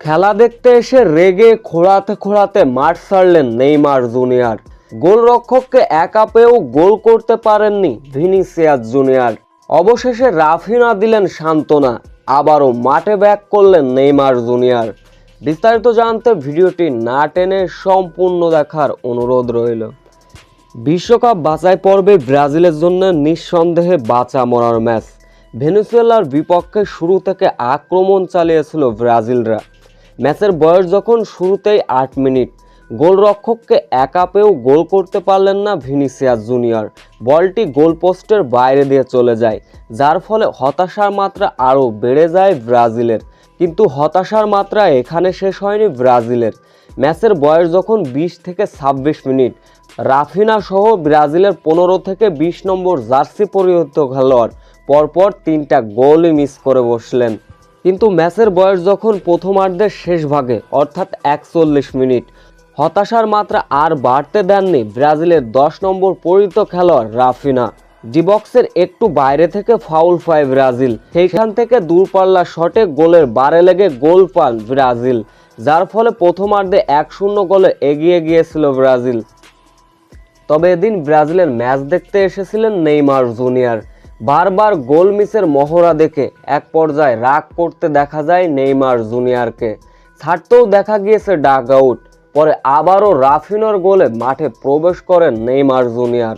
খেলা দেখতে এসে রেগে খোঁড়াতে খোঁড়াতে মাঠ ছাড়লেন নেইমার জুনিয়র। গোলরক্ষককে একা পেয়েও গোল করতে পারেননি ভিনিসিয়াস জুনিয়র। অবশেষে রাফিনা দিলেন সান্ত্বনা, আবারও মাঠে ব্যাক করলেন নেইমার জুনিয়র। বিস্তারিত জানতে ভিডিওটি না টেনে সম্পূর্ণ দেখার অনুরোধ রইল। বিশ্বকাপ বাছাই পর্বে ব্রাজিলের জন্য নিঃসন্দেহে বাঁচা মরার ম্যাচ। ভেনেজুয়েলার বিপক্ষে শুরু থেকে আক্রমণ চালিয়েছিল ব্রাজিলরা। ম্যাচের বয়স যখন শুরুতেই আট মিনিট, গোলরক্ষককে একা পেয়েও গোল করতে পারলেন না ভিনিসিয়াস জুনিয়র। বলটি গোলপোস্টের বাইরে দিয়ে চলে যায়, যার ফলে হতাশার মাত্রা আরও বেড়ে যায় ব্রাজিলের। কিন্তু হতাশার মাত্রা এখানে শেষ হয়নি ব্রাজিলের। ম্যাচের বয়স যখন বিশ থেকে ছাব্বিশ মিনিট, রাফিনা সহ ব্রাজিলের পনেরো থেকে বিশ নম্বর জার্সি পরিহিত খেলোয়াড় পরপর তিনটা গোলই মিস করে বসলেন। কিন্তু ম্যাচের বয়স যখন প্রথমার্ধের শেষ ভাগে, অর্থাৎ একচল্লিশ মিনিট, হতাশার মাত্রা আর বাড়তে দেননি ব্রাজিলের দশ নম্বর পরিহিত খেলোয়াড় রাফিনা। ডিবক্সের একটু বাইরে থেকে ফাউল পায় ব্রাজিল। সেইখান থেকে দূরপাল্লা শটে গোলের বারে লেগে গোল পান ব্রাজিল, যার ফলে প্রথমার্ধে এক শূন্য গোলে এগিয়ে গিয়েছিল ব্রাজিল। তবে এদিন ব্রাজিলের ম্যাচ দেখতে এসেছিলেন নেইমার জুনিয়র। বারবার গোল মিসের মহড়া দেখে এক পর্যায়ে রাগ করতে দেখা যায় নেইমার জুনিয়রকে। ছাড়তেও দেখা গিয়েছে ডাক আউট। পরে আবারও রাফিনোর গোলে মাঠে প্রবেশ করেন নেইমার জুনিয়র।